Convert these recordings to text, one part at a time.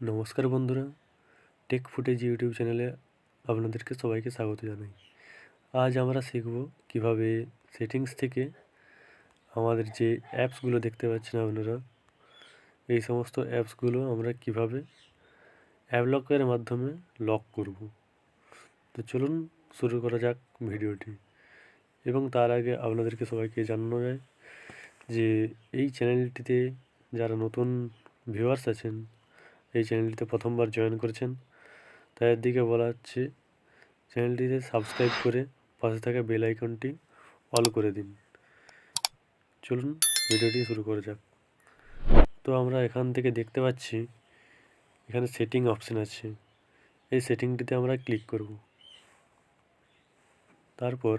নমস্কার বন্ধুরা। Take footage YouTube চ্যানেলে আপনাদেরকে সবাইকে স্বাগত জানাই। আজ আমরা শিখব কীভাবে সেটিংস থেকে আমাদের যে অ্যাপসগুলো দেখতে পাচ্ছেন আপনারা, এই সমস্ত অ্যাপসগুলো আমরা কীভাবে অ্যাপলকের মাধ্যমে লক করব। তো চলুন শুরু করা যাক ভিডিওটি। এবং তার আগে আপনাদেরকে সবাইকে জানানো যায় যে এই চ্যানেলটিতে যারা নতুন ভিউয়ার্স আছেন এই চ্যানেলটিতে প্রথমবার জয়েন করেছেন। তাদের দিকে বলা হচ্ছে চ্যানেলটিতে সাবস্ক্রাইব করে পাশে থাকা বেল আইকনটি অল করে দিন। চলুন, ভিডিওটি শুরু করা যাক। তো আমরা এখান থেকে দেখতে পাচ্ছি, এখানে সেটিং অপশান আছে। এই সেটিংটিতে আমরা ক্লিক করব। তারপর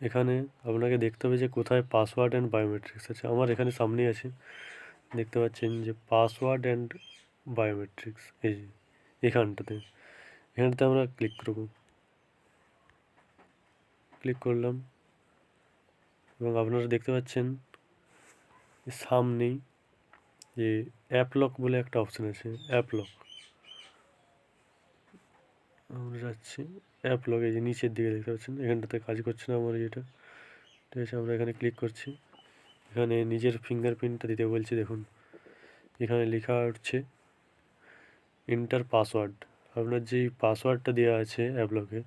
এখানে আপনাকে দেখতে হবে যে কোথায় পাসওয়ার্ড অ্যান্ড বায়োমেট্রিক্স আছে। আমার এখানে সামনেই আছে। দেখতে পাচ্ছেন যে পাসওয়ার্ড অ্যান্ড বায়োমেট্রিক্স এই যে এখানটাতে। এখানটাতে আমরা ক্লিক করব। ক্লিক করলাম। এবং আপনারা দেখতে পাচ্ছেন সামনেই যে অ্যাপ লক বলে একটা অপশান আছে অ্যাপ লক আমরা যাচ্ছি অ্যাপ লক এই যে নিচের দিকে দেখতে পাচ্ছেন, এখানটাতে কাজ করছে না আমার এটা ঠিক আছে, আমরা এখানে ক্লিক করছি। এখানে নিজের ফিঙ্গারপ্রিন্টটা দিতে বলছে, দেখুন। এখানে লেখা হচ্ছে ইন্টার পাসওয়ার্ড আপনার যেই পাসওয়ার্ডটা দেওয়া আছে অ্যাপলকে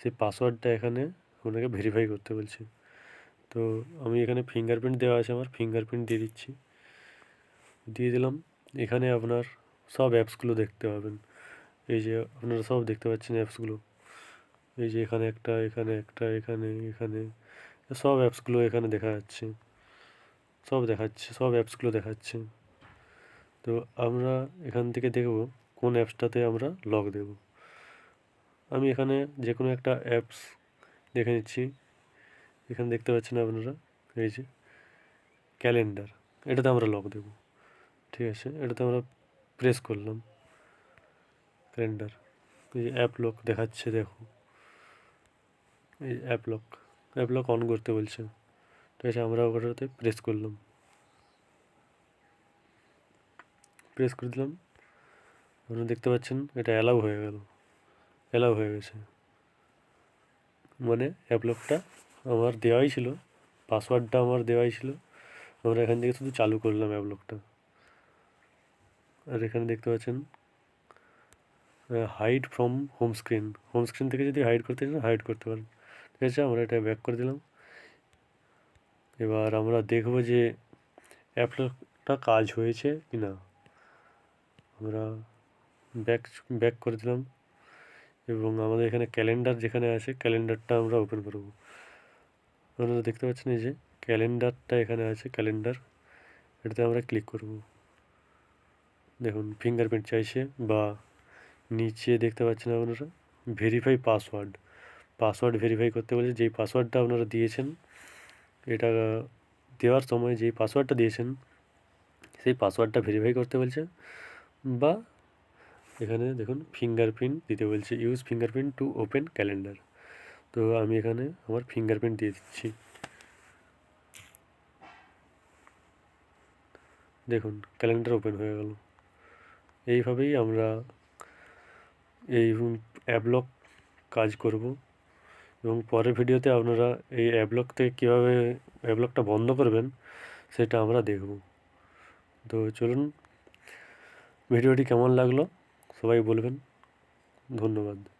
সেই পাসওয়ার্ডটা এখানে আপনাকে ভেরিফাই করতে বলছে। তো আমি এখানে ফিঙ্গারপ্রিন্ট দেওয়া আছে আমার ফিঙ্গারপ্রিন্ট দিয়ে দিচ্ছি। দিয়ে দিলাম, এখানে আপনার সব অ্যাপসগুলো দেখতে পাবেন। এই যে আপনারা সব দেখতে পাচ্ছেন অ্যাপসগুলো এই যে এখানে একটা এখানে একটা, এখানে এখানে, সব অ্যাপসগুলো এখানে দেখা যাচ্ছে। সব দেখাচ্ছে, সব অ্যাপসগুলো দেখাচ্ছে। তো আমরা এখান থেকে দেখব কোন অ্যাপসটাতে আমরা লক দেব। আমি এখানে যে কোনো একটা অ্যাপস দেখে নিচ্ছি। এখানে দেখতে পাচ্ছেন আপনারা, এই যে ক্যালেন্ডার, এটাতে আমরা লক দেব। ঠিক আছে, এটাতে আমরা প্রেস করলাম। ক্যালেন্ডার, এই যে অ্যাপ লক দেখাচ্ছে, দেখো। এই app lock app lock on করতে বলছে। ঠিক আছে আমরা ওটাতে প্রেস করলাম। প্রেস করে দিলাম। আপনারা দেখতে পাচ্ছেন, এটা অ্যালাউ হয়ে গেল। অ্যালাউ হয়ে গেছে। মানে অ্যাপলকটা আমার দেওয়াই ছিল পাসওয়ার্ডটা আমার দেওয়াই ছিল। আমরা এখান থেকে শুধু চালু করলাম অ্যাপলকটা আর এখানে দেখতে পাচ্ছেন hide from home screen home screen থেকে যদি হাইড করতে চান হাইড করতে পারেন। ঠিক আছে, আমরা এটা ব্যাক করে দিলাম। এবার আমরা দেখব যে অ্যাপলকটা কাজ হয়েছে কি না আমরা ব্যাক ব্যাক করে দিলাম। এবং আমাদের এখানে ক্যালেন্ডার যেখানে আছে ক্যালেন্ডারটা আমরা ওপেন করব। আপনারা দেখতে পাচ্ছেন এই যে ক্যালেন্ডারটা এখানে আছে ক্যালেন্ডার এটাতে আমরা ক্লিক করব। দেখুন ফিঙ্গারপ্রিন্ট চাইছে বা নিচে দেখতে পাচ্ছেন আপনারা ভেরিফাই পাসওয়ার্ড পাসওয়ার্ড ভেরিফাই করতে বলেছে যেই পাসওয়ার্ডটা আপনারা দিয়েছেন এটা দেওয়ার সময় যে পাসওয়ার্ডটা দিয়েছেন, সেই পাসওয়ার্ডটা ভেরিফাই করতে বলছে বা এখানে দেখুন ফিঙ্গারপ্রিন্ট দিতে বলছে use fingerprint to open calendar তো আমি এখানে আমার ফিঙ্গারপ্রিন্ট দিয়ে দিচ্ছি। দেখুন ক্যালেন্ডার ওপেন হয়ে গেল। এইভাবেই আমরা এই অ্যাবলক কাজ করব। এবং পরের ভিডিওতে আপনারা এই অ্যাবলক থেকে কীভাবে অ্যাবলকটা বন্ধ করবেন সেটা আমরা দেখব। তো চলুন, ভিডিওটি কেমন লাগল সবাই বলবেন। ধন্যবাদ।